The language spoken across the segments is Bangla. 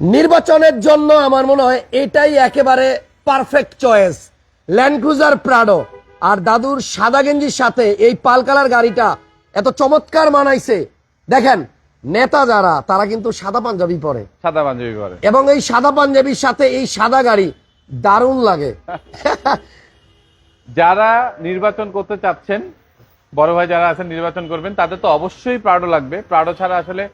নির্বাচনের জন্য আমার মনে হয় এটাই একেবারে perfect choice Land Cruiser Prado আর দাদুর সাদা গেঞ্জির সাথে এই পাল কালার গাড়িটা এত চমৎকার মানাইছে। দেখেন নেতা যারা তারা কিন্তু সাদা পাঞ্জাবি পরে। সাদা পাঞ্জাবি পরে। এবং এই সাদা পাঞ্জাবির সাথে এই সাদা গাড়ি দারুণ লাগে। যারা নির্বাচন করতে চাচ্ছেন বড় ভাই যারা আছেন নির্বাচন করবেন তাদের তো অবশ্যই প্রাডো লাগবে। প্রাডো ছাড়া আসলে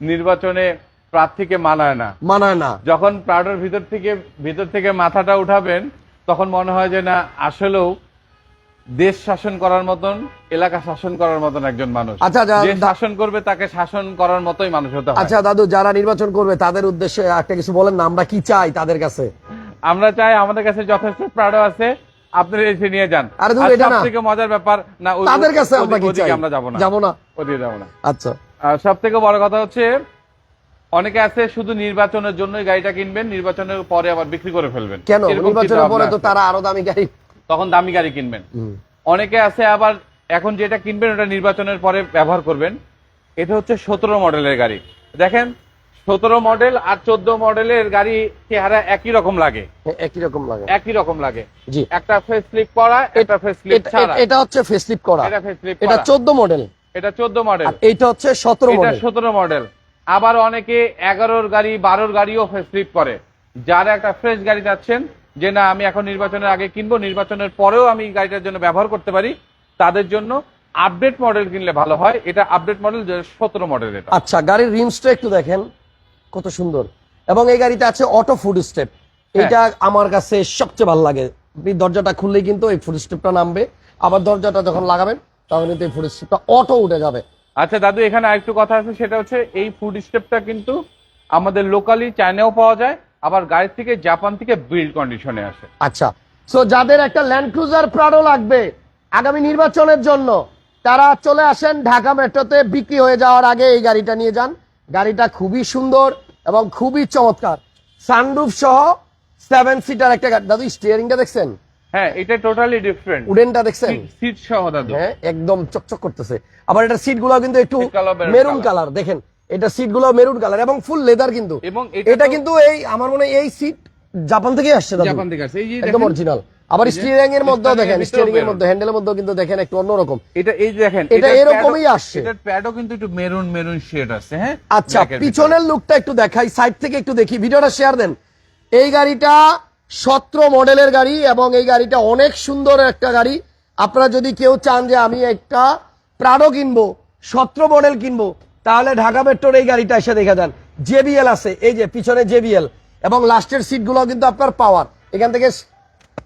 নির্বাচনে প্রার্থীকে মানায় না। মানায় না। যখন প্রাডোর ভিতর থেকে ভিতর থেকে মাথাটা উঠাবেন তখন মনে হয় যে না আসলেও দেশ শাসন করার মতন এলাকা শাসন করার মতন একজন মানুষ। আচ্ছা, যা- যে শাসন করবে তাকে শাসন করার মতোই মানুষ হতে হয়। আচ্ছা দাদু যারা নির্বাচন করবে তাদের উদ্দেশ্যে একটা কিছু বলেন না আমরা কি চাই তাদের কাছে? আমরা চাই আমাদের কাছে যথেষ্ট প্রাড়ো আছে আপনি এসে নিয়ে যান। আরে ধুর, আর এটা না। সবথেকে মজার ব্যাপার না তাদের কাছে আমরা কি চাই? আমরা যাব না। যাব না? ওদিকে যাব না। আচ্ছা। আর সব থেকে বড় কথা হচ্ছে অনেকে আছে শুধু নির্বাচনের জন্যই গাড়িটা কিনবেন নির্বাচনের পরে আবার বিক্রি করে ফেলবেন। কেন? নির্বাচনের পরে তো তারা আরও দামি গাড়ি তখন দামি গাড়ি কিনবেন। অনেকে আছে আবার এখন যেটা কিনবেন ওটা নির্বাচনের পরে ব্যবহার করবেন। এটা হচ্ছে সতেরো মডেলের গাড়ি। দেখেন সতেরো মডেল আর চোদ্দ মডেলের গাড়ি চেহারা একই রকম লাগে। হ্যাঁ, একই রকম লাগে। একই রকম লাগে। জি। একটা ফেস স্লিপ করা একটা ফেস স্লিপ এটা- ছাড়া। এটা হচ্ছে ফেসলিপ করা। এটা facelift এটা করা। চোদ্দ মডেল। এটা চোদ্দ মডেল। আর এইটা হচ্ছে সতেরো এটা মডেল। সতেরো মডেল। আবার অনেকে এগারোর গাড়ি বারোর গাড়িও ফেসলিপ করে। যারা একটা ফ্রেশ গাড়ি যাচ্ছেন যে না আমি এখন নির্বাচনের আগে কিনবো নির্বাচনের পরেও আমি গাড়িটার জন্য ব্যবহার করতে পারি তাদের জন্য আপডেট মডেল কিনলে ভালো হয়। এটা আপডেট মডেল সতেরো মডেল এটা। আচ্ছা গাড়ির রিমসটা একটু দেখেন কত সুন্দর। এবং এই গাড়িতে আছে অটো ফুড স্টেপ এটা আমার কাছে সবচেয়ে ভালো লাগে। আপনি দরজাটা খুললেই কিন্তু এই ফুড স্টেপটা নামবে। আবার দরজাটা যখন লাগাবেন তখন কিন্তু এই ফুড স্টেপটা অটো উঠে যাবে। আচ্ছা দাদু, এখানে আরেকটু কথা আছে, সেটা হচ্ছে এই ফুড স্টেপটা কিন্তু আমাদের লোকালি চায়নাও পাওয়া যায়, আবার গাড়ি থেকে জাপান থেকে বিল্ড কন্ডিশনে আসে। আচ্ছা সো যাদের একটা ল্যান্ড ক্রুজার প্রাডো লাগবে আগামী নির্বাচনের জন্য, তারা চলে আসেন ঢাকা মেট্রোতে বিক্রি হয়ে যাওয়ার আগে এই গাড়িটা নিয়ে যান। গাড়িটা খুবই সুন্দর এবং খুবই চমৎকার। সানরুফ সহ সেভেন সিটার একটা গাড়ি। দাদু স্টিয়ারিংটা দেখছেন? হ্যাঁ এটা টোটালি ডিফারেন্ট উডেনটা দেখছেন? সিট সহ দাদু। হ্যাঁ একদম চকচক করতেছে। আবার এটা সিটগুলো কিন্তু একটু মেরুন কালার দেখেন এটা সিটগুলো মেরুন কালার এবং ফুল লেদার কিন্তু। এবং এটা কিন্তু এই আমার মনে এই সিট জাপান থেকে আসছে দাদু। জাপান থেকে আসছে। এই যে একদম অরিজিনাল আবার স্টিয়ারিং এর মধ্যেও দেখেন স্টিয়ারিং এর মধ্যে হ্যান্ডেলের মধ্যেও কিন্তু দেখেন একটু অন্যরকম। এটা এই দেখেন এটা এরকমই আসছে। এটার প্যাডও কিন্তু একটু মেরুন মেরুন শেড আছে হ্যাঁ? আচ্ছা। পিছনের লুকটা একটু দেখাই সাইড থেকে একটু দেখি। ভিডিওটা শেয়ার দেন। এই গাড়িটা সতেরো মডেলের গাড়ি এবং এই গাড়িটা অনেক সুন্দর একটা গাড়ি। আপনারা যদি কেউ চান যে আমি একটা প্রাডো কিনবো সতেরো মডেল কিনবো তাহলে ঢাকা মেট্রোর এই গাড়িটা এসে দেখা যান জেবিএল আছে এই যে পিছনে জেবিএল। এবং লাস্টের সিটগুলো কিন্তু আপনার পাওয়ার। এখান থেকে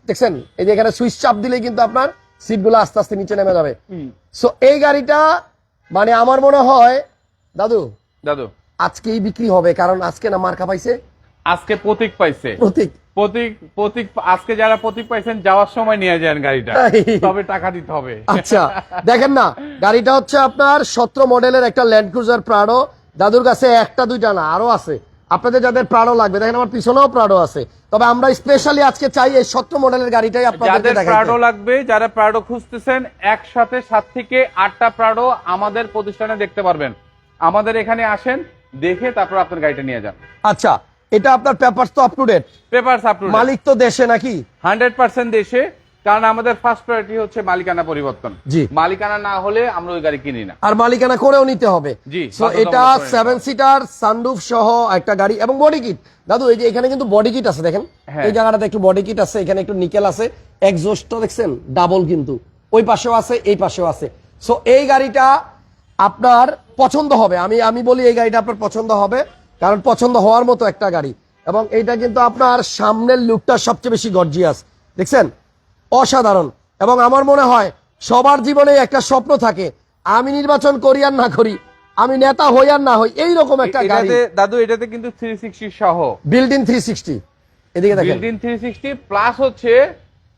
দেখছেন? এই যে এখানে সুইচ চাপ দিলেই কিন্তু আপনার সিটগুলো আস্তে আস্তে নিচে নেমে যাবে। সো এই গাড়িটা মানে আমার মনে হয় দাদু দাদু। আজকেই বিক্রি হবে কারণ আজকে না মার্কা পাইছে আজকে প্রতীক পাইছে। প্রতীক। প্রতীক প্রতীক আজকে যারা প্রতীক পাইছেন যাওয়ার সময় নিয়ে যান গাড়িটা। তবে টাকা দিতে হবে। আচ্ছা দেখেন না গাড়িটা হচ্ছে আপনার সতেরো মডেলের একটা ল্যান্ড ক্রুজার প্রাডো দাদুর কাছে একটা দুইটা না আরও আছে। আপনাদের যাদের প্রাডো লাগবে দেখেন আমার পিছনেও প্রাডো আছে। তবে আমরা স্পেশালি আজকে চাই এই সতেরো মডেলের গাড়িটাই দেখাইতে। প্রাডো লাগবে যারা প্রাডো খুঁজতেছেন একসাথে সাত থেকে আটটা প্রাডো আমাদের প্রতিষ্ঠানে দেখতে পারবেন। আমাদের এখানে আসেন দেখে তারপর আপনার গাড়িটা নিয়ে যান। আচ্ছা এটা আপনার পেপার তো up to date paper upload মালিক তো দেশে নাকি? হান্ড্রেড পার্সেন্ট দেশে। কারণ আমাদের ফার্স্ট প্রায়োরিটি হচ্ছে মালিকানা পরিবর্তন। জি। মালিকানা না হলে আমরা ওই গাড়ি কিনি না। আর মালিকানা করেও নিতে হবে। জি, সো এটা করে নিতে সেভেন সিটার সানরুফ সহ একটা গাড়ি এবং বডি কিট দাদু এই যে এখানে কিন্তু বডি কিট আছে দেখেন। হ্যাঁ। এই জায়গাটাতে একটু বডি কিট আছে এখানে একটু নিকেল আছে। এক্সস্টটা দেখছেন? ডাবল কিন্তু। ওই পাশেও আছে এই পাশেও আছে। সো এই গাড়িটা আপনার পছন্দ হবে। আমি আমি বলি এই গাড়িটা আপনার পছন্দ হবে। কারণ পছন্দ হওয়ার মতো একটা গাড়ি। এবং এইটা কিন্তু আপনার সামনের লুকটা সবচেয়ে বেশি গর্জিয়াস দেখছেন? অসাধারণ। এবং আমার মনে হয় সবার জীবনে একটা স্বপ্ন থাকে আমি নির্বাচন করি আর না করি আমি নেতা হই আর না হই এইরকম একটা গাড়ি। দাদু এটাতে কিন্তু থ্রি সিক্সটি সহ। বিল্ডিং থ্রি সিক্সটি এদিকে দেখেন। বিল্ডিং থ্রি সিক্সটি প্লাস হচ্ছে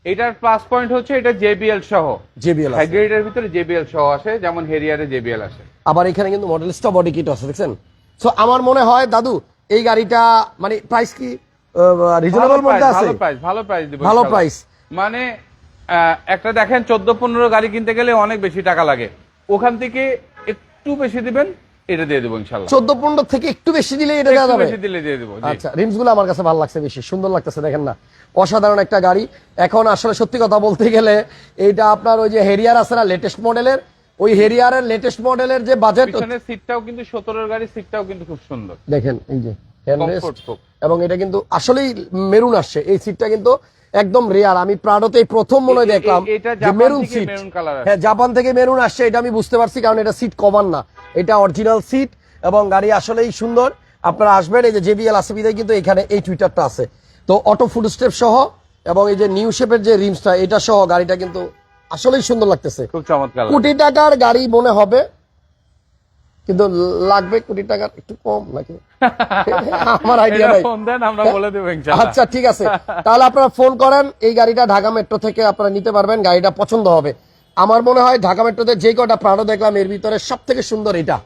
এটার প্লাস পয়েন্ট হচ্ছে এটা জেবিএল সহ। জেবিএল হাইগ্রেডের ভিতরে জেবিএল সহ আসে যেমন হেরিয়ারে জেবিএল আসে। আবার এখানে কিন্তু মডেলিস্টা বডি কিট আছে দেখছেন? সো আমার মনে হয় দাদু এই গাড়িটা মানে প্রাইস কি রিজনেবল মধ্যে আছে ভালো প্রাইস ভালো প্রাইস দিব ভালো ইনশাআল্লাহ। price। মানে একটা দেখেন চোদ্দ পনেরো গাড়ি কিনতে গেলে অনেক বেশি টাকা লাগে ওখান থেকে একটু বেশি দিবেন এটা দিয়ে দেবো ইনশাল্লাহ চোদ্দ পনেরো থেকে একটু বেশি দিলে এটা দেওয়া একটু যাবে বেশি দিলে দিয়ে দেবো জি। আচ্ছা রিমসগুলো আমার কাছে ভালো লাগছে বেশি সুন্দর লাগতেছে দেখেন না অসাধারণ একটা গাড়ি এখন আসলে সত্যি কথা বলতে গেলে এইটা আপনার ওই যে হেরিয়ার আছে না লেটেস্ট মডেলের ওই হেরিয়ারের লেটেস্ট মডেলের যে বাজেট পিছনের সিটটাও কিন্তু সতেরোর গাড়ি সিটটাও কিন্তু খুব সুন্দর। দেখেন এই যে এবং এটা কিন্তু আসলেই মেরুন আসছে। এই সিটটা কিন্তু একদম রেয়ার আমি প্রাডোতে প্রথম মনে দেখলাম যে মেরুন সিট। হ্যাঁ জাপান থেকে মেরুন আসছে এটা আমি বুঝতে পারছি কারণ এটা সিট কভার না। এটা অরিজিনাল সিট এবং গাড়ি আসলেই সুন্দর। আপনারা আসবেন এই যে জেবিএল আসবিদায় কিন্তু এখানে এই টুইটারটা আছে। তো অটো ফুড স্টেপ সহ এবং এই যে নিউ শেপের যে রিমসটা এটা সহ গাড়িটা কিন্তু আসলেই সুন্দর লাগতেছে। খুব চমৎকার কোটি টাকার গাড়ি মনে হবে কিন্তু লাগবে কোটি টাকার একটু কম নাকি? আমার আইডিয়া নাই। ফোন দেন আমরা বলে দেবো ইনশাল্লাহ। আচ্ছা ঠিক আছে। তাহলে আপনারা ফোন করেন এই গাড়িটা ঢাকা মেট্রো থেকে আপনারা নিতে পারবেন গাড়িটা পছন্দ হবে। আমার মনে হয় ঢাকা মেট্রোতে যে কটা প্রাণো দেখলাম এর ভিতরে সব থেকে সুন্দর এটা।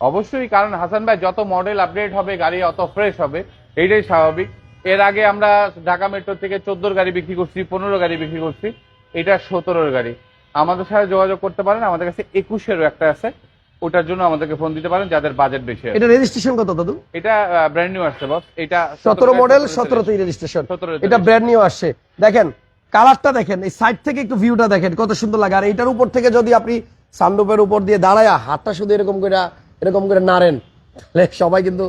অবশ্যই কারণ হাসান ভাই যত মডেল আপডেট হবে গাড়ি অত ফ্রেশ হবে এইটাই স্বাভাবিক। এর আগে আমরা ঢাকা মেট্রো থেকে চোদ্দোর গাড়ি বিক্রি করছি পনেরো গাড়ি বিক্রি করছি। এটা সতেরোর গাড়ি। আমাদের সাথে যোগাযোগ করতে পারেন আমাদের কাছে একুশেরও একটা আছে। ওটার জন্য আমাদেরকে ফোন দিতে পারেন যাদের বাজেট বেশি এটা রেজিস্ট্রেশন কত দাদু? এটা ব্র্যান্ড নিউ আসছে বস এটা সতেরো মডেল সতেরোতেই রেজিস্ট্রেশন 17 তে এটা ব্র্যান্ড নিউ আসছে। দেখেন কালারটা দেখেন এই সাইড থেকে একটু ভিউটা দেখেন কত সুন্দর লাগে। আর এটার উপর থেকে যদি আপনি সানরুপের উপর দিয়ে দাঁড়ায় হাতটা শুধু এরকম করে এরকম করে নাড়েন তাহলে সবাই কিন্তু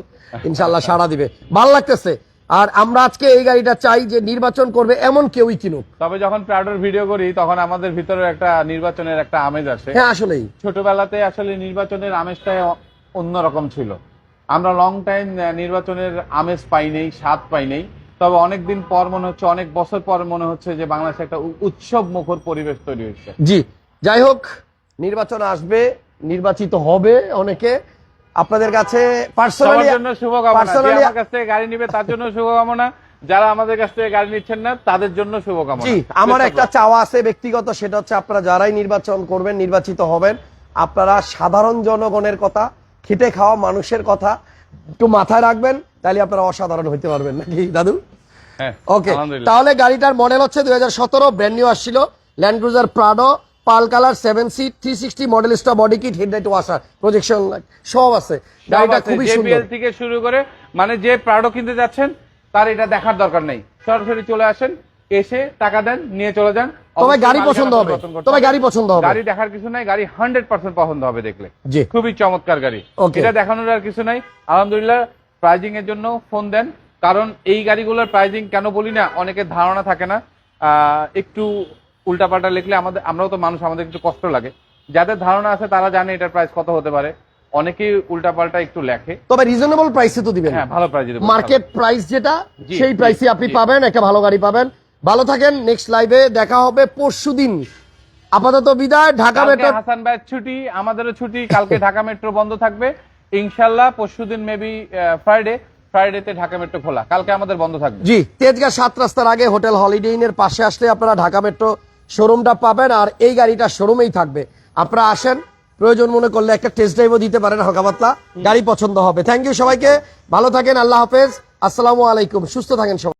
ইনশাল্লাহ সাড়া দিবে। ভালো লাগতেছে। আর আমরা আজকে এই গাড়িটা চাই যে নির্বাচন করবে এমন কেউই কিনুক। তবে যখন প্রাডোর ভিডিও করি তখন আমাদের ভিতরে একটা নির্বাচনের একটা আমেজ আসে। হ্যাঁ আসলেই। ছোটবেলাতে আসলে নির্বাচনের আমেজটাই অন্যরকম ছিল। আমরা লং টাইম নির্বাচনের আমেজ পাই নেই স্বাদ পাই নেই। তবে অনেকদিন পর মনে হচ্ছে অনেক বছর পর মনে হচ্ছে যে বাংলাদেশে একটা উৎসব মুখর পরিবেশ তৈরি হয়েছে। জি যাই হোক নির্বাচন আসবে নির্বাচিত হবে অনেকে। আপনাদের কাছে পার্সোনালি জন্য শুভকামনা। আমার কাছ থেকে গাড়ি নিবে তার জন্য শুভকামনা। যারা আমাদের কাছ থেকে গাড়ি নিচ্ছেন না তাদের জন্য শুভকামনা। জি আমার একটা চাওয়া আছে ব্যক্তিগত সেটা হচ্ছে আপনারা যারাই নির্বাচন করবেন নির্বাচিত হবেন আপনারা সাধারণ জনগণের কথা খেটে খাওয়া মানুষের কথা একটু মাথায় রাখবেন তাহলে আপনারা অসাধারণ হইতে পারবেন। নাকি দাদু? হ্যাঁ ওকে তাহলে গাড়িটার মডেল হচ্ছে দুই হাজার সতেরো ব্র্যান্ড নিউ আসছিল Land Cruiser Prado pearl colour seven seat three sixty Modellista body kit headlight washer projection সব আছে। গাড়িটা খুবই সুন্দর। থেকে শুরু করে মানে যে প্রাডো কিনতে যাচ্ছেন তার এটা দেখার দরকার নেই। সরাসরি চলে আসেন এসে টাকা দেন নিয়ে চলে যান। তবে গাড়ি পছন্দ হবে। তবে গাড়ি পছন্দ হবে। গাড়ি দেখার কিছু নাই গাড়ি হান্ড্রেড পার্সেন্ট পছন্দ হবে দেখলে। জি। খুবই চমৎকার গাড়ি. এটা দেখানোর আর কিছু নাই। আলহামদুলিল্লাহ প্রাইজিং এর জন্য ফোন দেন। কারণ এই গাড়িগুলোর প্রাইজিং কেন বলি না অনেকের ধারণা থাকে না। আহ, একটু উল্টাপাল্টা লিখলে আমাদের আমরাও তো মানুষ আমাদের একটু কষ্ট লাগে। যাদের ধারণা আছে তারা জানে এটার প্রাইস কত হতে পারে। অনেকেই উল্টাপাল্টা একটু লেখে। তবে রিজনেবল প্রাইসে তো দিবেন। হ্যাঁ ভালো প্রাইজ মার্কেট প্রাইস যেটা সেই প্রাইসে আপনি পাবেন একটা ভালো গাড়ি পাবেন। ভালো থাকেন নেক্সট লাইভে দেখা হবে পরশু দিন। আপাতত বিদায় ঢাকা মেট্রো হাসান ভাই ছুটি আমাদেরও ছুটি কালকে ঢাকা মেট্রো বন্ধ থাকবে। ইনশাল্লাহ পরশুদিন মেবি ফ্রাইডে ফ্রাইডেতে ঢাকা মেট্রো খোলা। কালকে আমাদের বন্ধ থাকবে। জি তেজগাঁ সাত রাস্তার আগে হোটেল হলিডে ইনের পাশে আসলে আপনারা ঢাকা মেট্রো শোরুমটা পাবেন আর এই গাড়িটা শোরুমেই থাকবে। আপনারা আসেন, প্রয়োজন মনে করলে একটা টেস্ট ড্রাইভও দিতে পারেন হকাবাতলা। গাড়ি পছন্দ হবে। থ্যাংক ইউ সবাইকে। ভালো থাকেন, আল্লাহ হাফেজ। আসসালামু আলাইকুম। সুস্থ থাকেন সবাই।